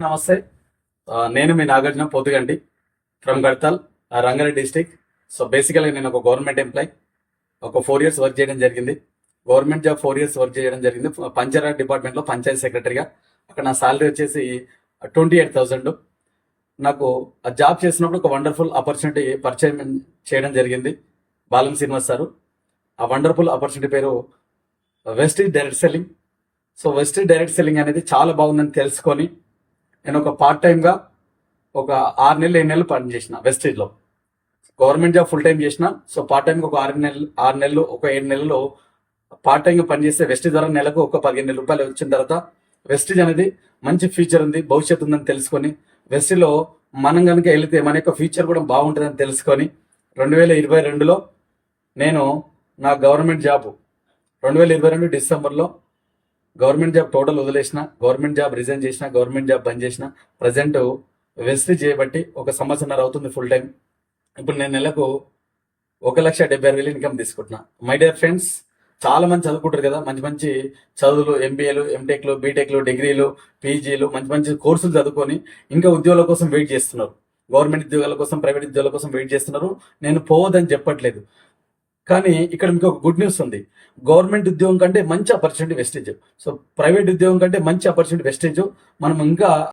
నమస్తే. నేను మీ నాగార్జున పోతుగండి ఫ్రమ్ గడ్తాల్ ఆ, రంగారెడ్డి డిస్టిక్ సో బేసికల్గా నేను ఒక గవర్నమెంట్ ఎంప్లాయ్ ఒక ఫోర్ ఇయర్స్ వర్క్ చేయడం జరిగింది. Government job four years work చేయడం జరిగింది. పంచాయత్ డిపార్ట్మెంట్లో పంచాయత్ సెక్రటరీగా అక్కడ నా సాలరీ వచ్చేసి ట్వంటీ ఎయిట్ థౌజండ్ నాకు ఆ జాబ్ చేసినప్పుడు ఒక వండర్ఫుల్ ఆపర్చునిటీ పరిచయం చేయడం జరిగింది. బాలం శ్రీనివాస్ సారు. ఆ వండర్ఫుల్ ఆపర్చునిటీ పేరు west direct selling so west direct selling అనేది చాలా బాగుందని తెలుసుకొని నేను ఒక పార్ట్ టైంగా ఒక ఆరు నెలలు ఏడు నెలలు పనిచేసిన వెస్టేజ్లో గవర్నమెంట్ జాబ్ ఫుల్ టైం చేసిన. సో పార్ట్ టైంకి ఒక ఆరు నెలలు ఆరు నెలలు ఒక ఏడు నెలలు పార్ట్ టైంగా పనిచేస్తే వెస్టేజ్ ద్వారా నెలకు ఒక పదిహేను రూపాయలు వచ్చిన తర్వాత వెస్టేజ్ అనేది మంచి ఫ్యూచర్ ఉంది భవిష్యత్తు ఉందని తెలుసుకొని వెస్టీలో మనం కనుక వెళితే మన యొక్క ఫ్యూచర్ కూడా బాగుంటుందని తెలుసుకొని రెండు వేల ఇరవై రెండులో నేను నా గవర్నమెంట్ జాబ్ రెండు వేల ఇరవై రెండు డిసెంబర్లో గవర్నమెంట్ జాబ్ టోటల్ వదిలేసిన గవర్నమెంట్ జాబ్ రిజైన్ చేసిన గవర్నమెంట్ జాబ్ బంద్ చేసిన ప్రజెంట్ వెస్ట్ చేయబట్టి ఒక సంవత్సరన్నర అవుతుంది ఫుల్ టైం ఇప్పుడు నేను నెలకు ఒక లక్ష డెబ్బై ఆరు వేలు ఇన్కమ్ తీసుకుంటున్నా. మై డియర్ ఫ్రెండ్స్ చాలా మంది చదువుకుంటారు కదా మంచి మంచి చదువులు ఎంబీఏలు ఎంటెక్లు బీటెక్లు డిగ్రీలు పీజీలు మంచి మంచి కోర్సులు చదువుకొని ఇంకా ఉద్యోగాల కోసం వెయిట్ చేస్తున్నారు. గవర్నమెంట్ ఉద్యోగాల కోసం ప్రైవేట్ ఉద్యోగాల కోసం వెయిట్ చేస్తున్నారు. నేను పోవద్దని చెప్పట్లేదు. కానీ ఇక్కడ మీకు ఒక గుడ్ న్యూస్ ఉంది. గవర్నమెంట్ ఉద్యోగం కంటే మంచి ఆపర్చునిటీ వెస్టేజ్ సో ప్రైవేట్ ఉద్యోగం కంటే మంచి ఆపర్చునిటీ వెస్టేజ్ మనం ఇంకా